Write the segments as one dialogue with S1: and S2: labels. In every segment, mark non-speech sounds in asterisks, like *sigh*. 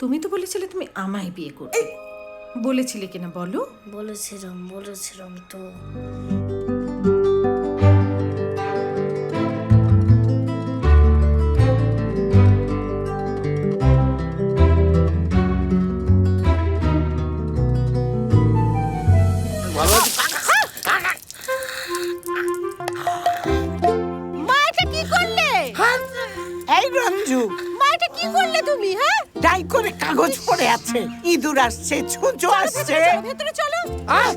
S1: তুমি তো বলেছিলে তুমি আমায় বিয়ে করবে। বলেছিলে কিনা বলো?
S2: বলেছিলাম বলেছিলাম তো।
S3: মা এটা কি করলে?
S4: এই রঞ্জু
S3: মা এটা কি করলে তুমি হ্যাঁ?
S4: করে কাগজ পড়ে আছে। ইঁদুর আসছে ছুঁচো আসছে।
S3: ভেতরে চলো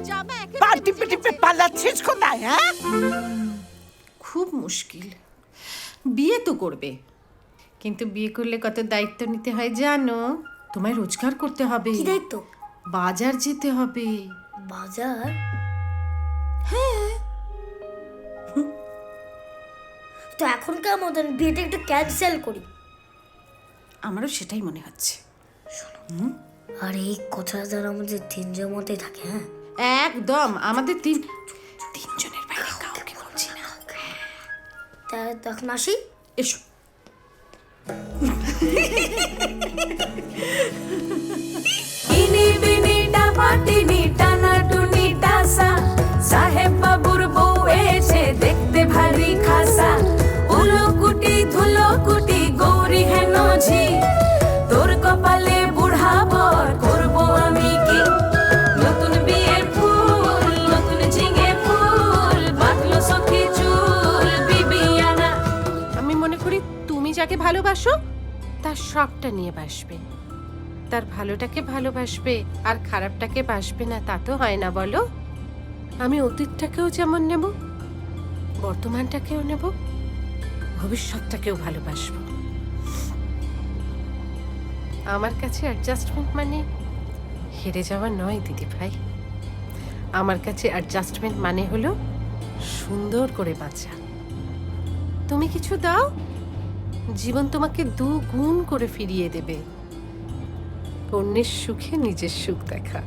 S3: জামা
S4: পা টিপে টিপে পালাচ্ছিস কোথায় হ্যাঁ?
S1: খুব মুশকিল। বিয়ে তো করবে। কিন্তু বিয়ে করলে কত দায়িত্ব নিতে হয় জানো? তোমায় রোজগার করতে হবে।
S2: কি দায়িত্ব?
S1: বাজার যেতে হবে।
S2: বাজার? হ্যাঁ। তো এখনকার মতন বিয়েটা একটু ক্যান্সেল করি।
S1: আমারও সেটাই মনে হচ্ছে।
S2: আর এই কথা যারা আমাদের তিনজন মতে থাকে হ্যাঁ?
S1: একদম আমাদের তিন তিনজনের বাইরে কাউকে বলছি না।
S2: তা তখন আসি।
S1: এসো। *laughs* যাকে ভালোবাসো, তার সবটা নিয়ে বাসবে। তার ভালোটাকে ভালোবাসবে আর খারাপটাকে বাসবে না, তা তো হয় না, বলো। আমি অতীতটাকেও যেমন নেব, বর্তমানটাকেও নেব, ভবিষ্যৎটাকেও ভালোবাসবো। আমার কাছে অ্যাডজাস্টমেন্ট মানে হেরে যাওয়া নয়, দিদি ভাই। আমার কাছে অ্যাডজাস্টমেন্ট মানে হলো সুন্দর করে বাঁচা। তুমি কিছু দাও জীবন তোমাকে দু গুণ করে ফিরিয়ে দেবে। অন্যের সুখে নিজের সুখ দেখা।